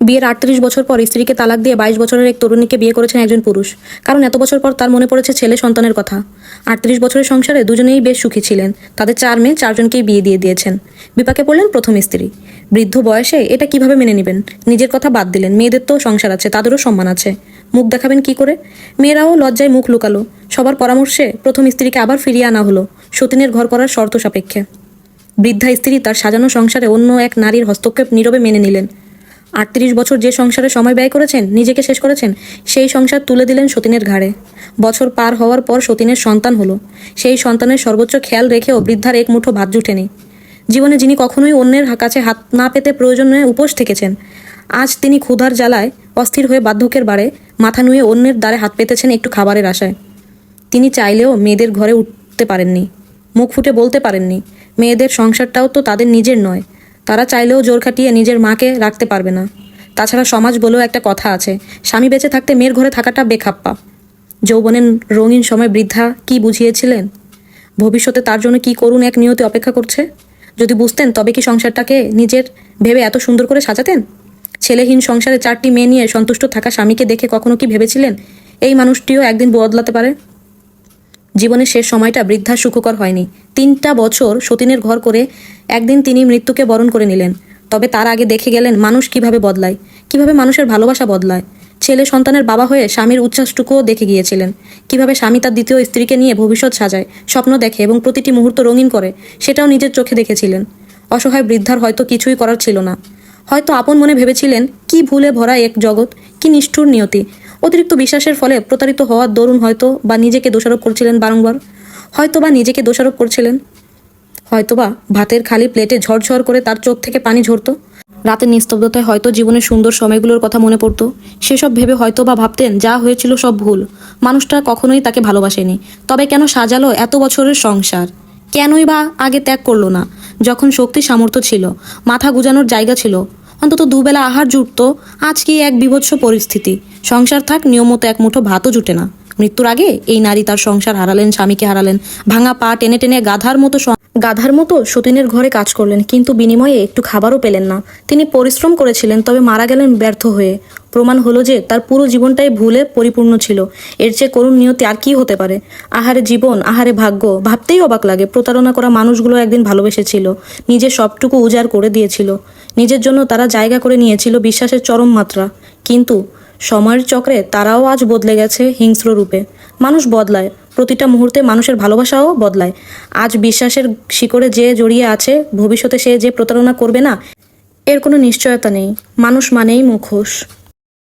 বিয়ের আটত্রিশ বছর পর স্ত্রীকে তালাক দিয়ে বাইশ বছরের এক তরুণীকে বিয়ে করেছেন একজন পুরুষ। কারণ এত বছর পর তার মনে পড়েছে ছেলে সন্তানের কথা। আটত্রিশ বছরের সংসারে দুজনেই বেশ সুখী ছিলেন। তাদের চার মেয়ে চারজনকেই বিয়ে দিয়ে দিয়েছেন। বিপাকে পড়লেন প্রথম স্ত্রী। বৃদ্ধ বয়সে এটা কীভাবে মেনে নেবেন? নিজের কথা বাদ দিলেন। মেয়েদের তো সংসার আছে, তাদেরও সম্মান আছে। মুখ দেখাবেন কি করে? মেয়েরাও লজ্জায় মুখ লুকালো। সবার পরামর্শে প্রথম স্ত্রীকে আবার ফিরিয়ে আনা হলো, সতীনের ঘর করার শর্ত সাপেক্ষে। বৃদ্ধা স্ত্রী তার সাজানো সংসারে অন্য এক নারীর হস্তক্ষেপ নীরবে মেনে নিলেন। আটত্রিশ বছর যে সংসারে সময় ব্যয় করেছেন, নিজেকে শেষ করেছেন, সেই সংসার তুলে দিলেন সতীনের ঘাড়ে। বছর পার হওয়ার পর সতীনের সন্তান হলো। সেই সন্তানের সর্বোচ্চ খেয়াল রেখেও বৃদ্ধার এক মুঠো ভাত জুটেনি জীবনে যিনি কখনোই অন্যের কাছে হাত না পেতে প্রয়োজনে উপোস থেকেছেন, আজ তিনি ক্ষুধার জ্বালায় অস্থির হয়ে বার্ধক্যের বারে মাথা নুয়ে অন্যের দ্বারে হাত পেতেছেন একটু খাবারের আশায়। তিনি চাইলেও মেয়েদের ঘরে উঠতে পারেননি, মুখ ফুটে বলতে পারেননি, মেয়েদের সংসারটাও তো তাদের নিজের নয়। তারা চাইলেও জোর খাটিয়ে নিজের মাকে রাখতে পারবে না। তাছাড়া সমাজ বলেও একটা কথা আছে, স্বামী বেঁচে থাকতে মেয়ের ঘরে থাকাটা বেখাপ্পা। যৌবনের রঙিন সময় বৃদ্ধা কি বুঝিয়েছিলেন? ভবিষ্যতে তার জন্য কি করুন এক নিয়তি অপেক্ষা করছে? যদি বুঝতেন, তবে কি সংসারটাকে নিজের ভেবে এত সুন্দর করে সাজাতেন? ছেলেহীন সংসারে চারটি মেয়ে নিয়ে সন্তুষ্ট থাকা স্বামীকে দেখে কখনো কি ভেবেছিলেন, এই মানুষটিও একদিন বদলাতে পারে? জীবনের শেষ সময়টা বৃদ্ধার সুখকর হয়নি। তিনটা বছর সতীনের ঘর করে একদিন তিনি মৃত্যুকে বরণ করে নিলেন। তবে তার আগে দেখে গেলেন মানুষ কীভাবে বদলায়, কীভাবে মানুষের ভালোবাসা বদলায়। ছেলে সন্তানের বাবা হয়ে স্বামীর উচ্ছ্বাসটুকুও দেখে গিয়েছিলেন। কীভাবে স্বামী তার দ্বিতীয় স্ত্রীকে নিয়ে ভবিষ্যৎ সাজায়, স্বপ্ন দেখে এবং প্রতিটি মুহূর্ত রঙিন করে, সেটাও নিজের চোখে দেখেছিলেন। অসহায় বৃদ্ধার হয়তো কিছুই করার ছিল না। হয়তো আপন মনে ভেবেছিলেন, কি ভুলে ভরা এক জগৎ, কি নিষ্ঠুর নিয়তি অতিরিক্ত বিশ্বাসের ফলে প্রতারিত হওয়ার দরুন হয়তো বা নিজেকে দোষারোপ করছিলেন বারংবার। হয়তো বা নিজেকে দোষারোপ করছিলেন। হয়তোবা ভাতের খালি প্লেটে ঝরঝর করে তার চোখ থেকে পানি ঝরতো। রাতের নিস্তব্ধতায় হয়তো জীবনের সুন্দর সময়গুলোর কথা মনে পড়তো। সেসব ভেবে হয়তো বা ভাবতেন, যা হয়েছিল সব ভুল। মানুষটা কখনোই তাকে ভালোবাসেনি। তবে কেন সাজালো এত বছরের সংসার? কেনই বা আগে ত্যাগ করল না? যখন শক্তি সামর্থ্য ছিল, মাথা গুজানোর জায়গা ছিল অন্তত দুবেলা আহার জুটতো। আজ কি এক বিভৎস পরিস্থিতি। সংসার থাক, নিয়মতো এক মুঠো ভাতও জুটে না। মৃত্যুর আগে এই নারী তার সংসার হারালেন, স্বামীকে হারালেন। ভাঙা পা টেনে টেনে গাধার মতো গাধার মতো সতীনের ঘরে কাজ করলেন, কিন্তু বিনিময়ে একটু খাবারও পেলেন না। তিনি পরিশ্রম করেছিলেন, তবে মারা গেলেন ব্যর্থ হয়ে। প্রমাণ হলো যে তার পুরো জীবনটাই ভুলে পরিপূর্ণ ছিল। এর চেয়ে করুণ নিয়তি আর কি হতে পারে? আহারে জীবন, আহারে ভাগ্য, ভাবতেই অবাক লাগে। প্রতারণা করা মানুষগুলো একদিন ভালোবেসেছিল। নিজের সবটুকু উজাড় করে দিয়েছিল। নিজের জন্য তারা জায়গা করে নিয়েছিল বিশ্বাসের চরম মাত্রা। কিন্তু সময়ের চক্রে তারাও আজ বদলে গেছে হিংস্র রূপে। মানুষ বদলায়। প্রতিটা মুহূর্তে মানুষের ভালোবাসাও বদলায়। আজ বিশ্বাসের শিকড়ে যে জড়িয়ে আছে, ভবিষ্যতে সে যে প্রতারণা করবে না, এর কোনো নিশ্চয়তা নেই। মানুষ মানেই মুখোশ।